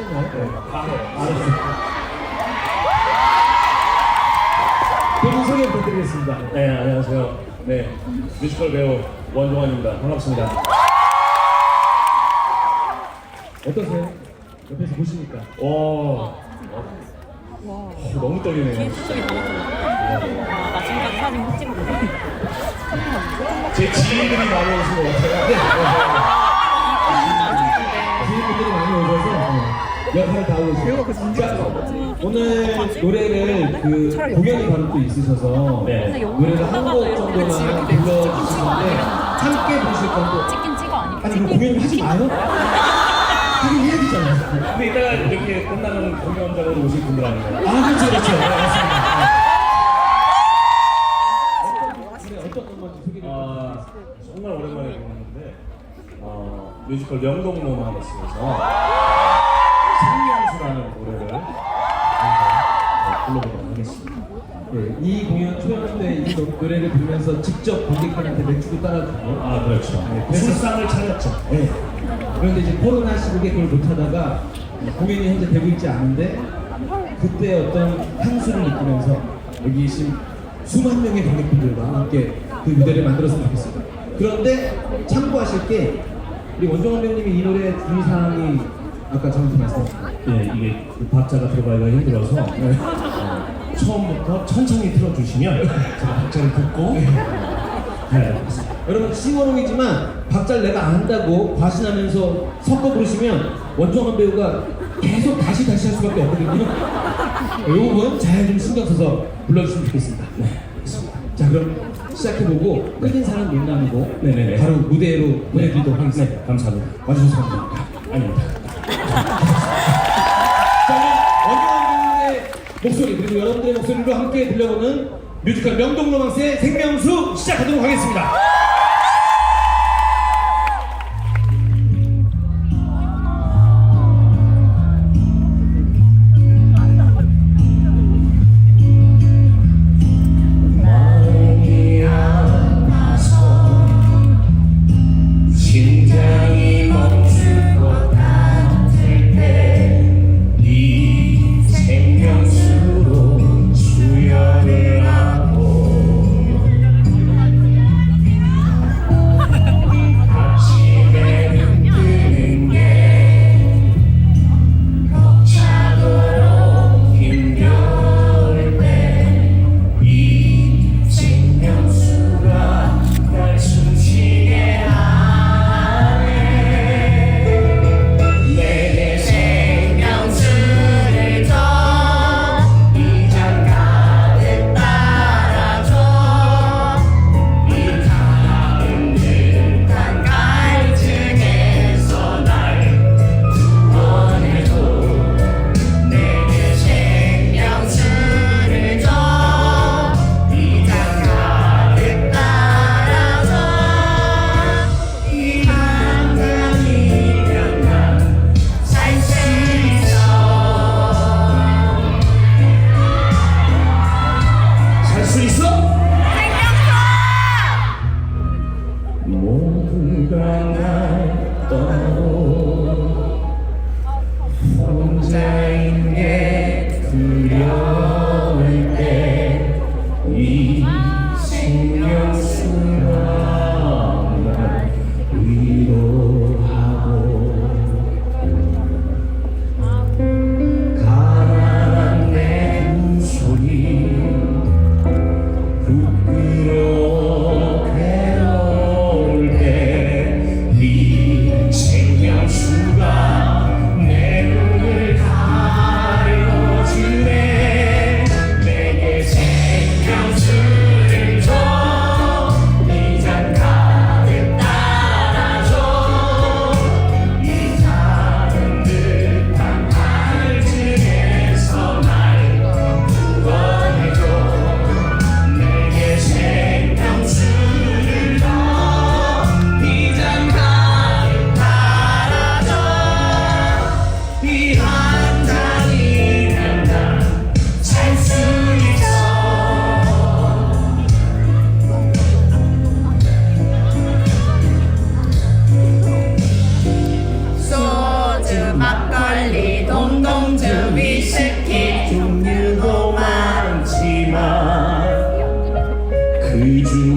너무 심했나요? 네. 아, 네. 알았어요. 본인 소개 부탁드리겠습니다. 네, 안녕하세요. 네, 뮤지컬 배우 원종환입니다. 반갑습니다. 어떠세요? 옆에서 보시니까. 와, 어, 너무 떨리네요. 소리 너무 좋아. 아, 나 지금까지 사진 못 찍었거든. 제 지인들이 많이 오신 것 같아요. 역할을 다 하고 계세요. 자, 오늘 노래를 그 공연이 바로 또 있으셔서 네. 노래를 한 곡 정도만 불러주시는데 함께 보실 건데 찍긴 찍어 아니까. 아니 그 공연 하지 마요? 그게 이야기잖아요. 근데 이따가 이렇게 끝나면 공연장으로 오실 분들 아닌가요? 아 그렇죠 그렇죠. 네, 맞습니다. 네, 어떤 것만 좀 소개해 아, 정말 오랜만에 보는데 어, 뮤지컬 영동로마너스에서 생명수라는 노래를 네, 불러보도록 하겠습니다. 네, 이 공연 초연 때이 노래를 부르면서 직접 관객들한테 맥주도 따라주고 아, 그렇죠. 네, 술상을 차렸죠. 네. 그런데 이제 코로나 시국에 그걸 못하다가 공연이 현재 되고 있지 않은데 그때 어떤 향수를 느끼면서 여기 계신 수만 명의 관객분들과 함께 그 무대를 만들었으면 좋겠습니다. 그런데 참고하실 게 우리 원정원 배우님이 이 노래 주의사항이 아까 저한테 말씀하셨죠. 네, 이게 그 박자가 들어가기가 힘들어서 네. 어, 처음부터 천천히 틀어주시면 제가 박자를 듣고 것 같습니다. 여러분 싱어롱이지만 박자를 내가 안 한다고 과신하면서 섞어 부르시면 원정원 배우가 계속 다시 다시 할 수밖에 없거든요. 이 부분 잘 좀 신경 써서 불러주시면 좋겠습니다. 네, 알겠습니다. 자 그럼 시작해보고 끌린 사람 못 나누고 네네네. 바로 무대로 보내드리도록 하겠습니다. 네, 감사합니다. 와주셔서 감사합니다. 아닙니다. 목소리 그리고 여러분들의 목소리로 함께 들려보는 뮤지컬 명동로망스의 생명수 시작하도록 하겠습니다. 그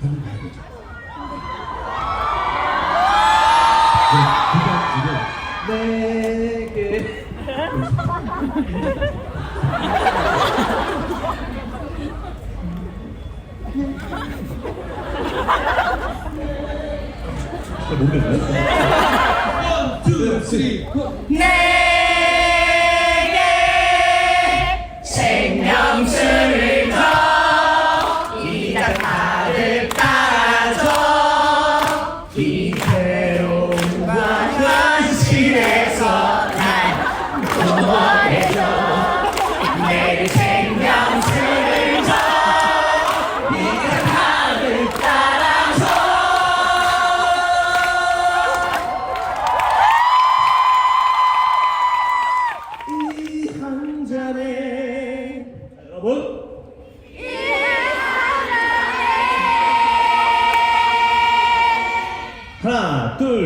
방금 봐야 되죠. 네, three.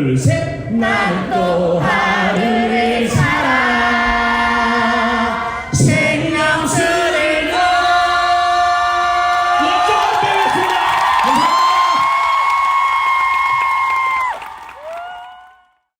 둘 셋. 나는 또 하루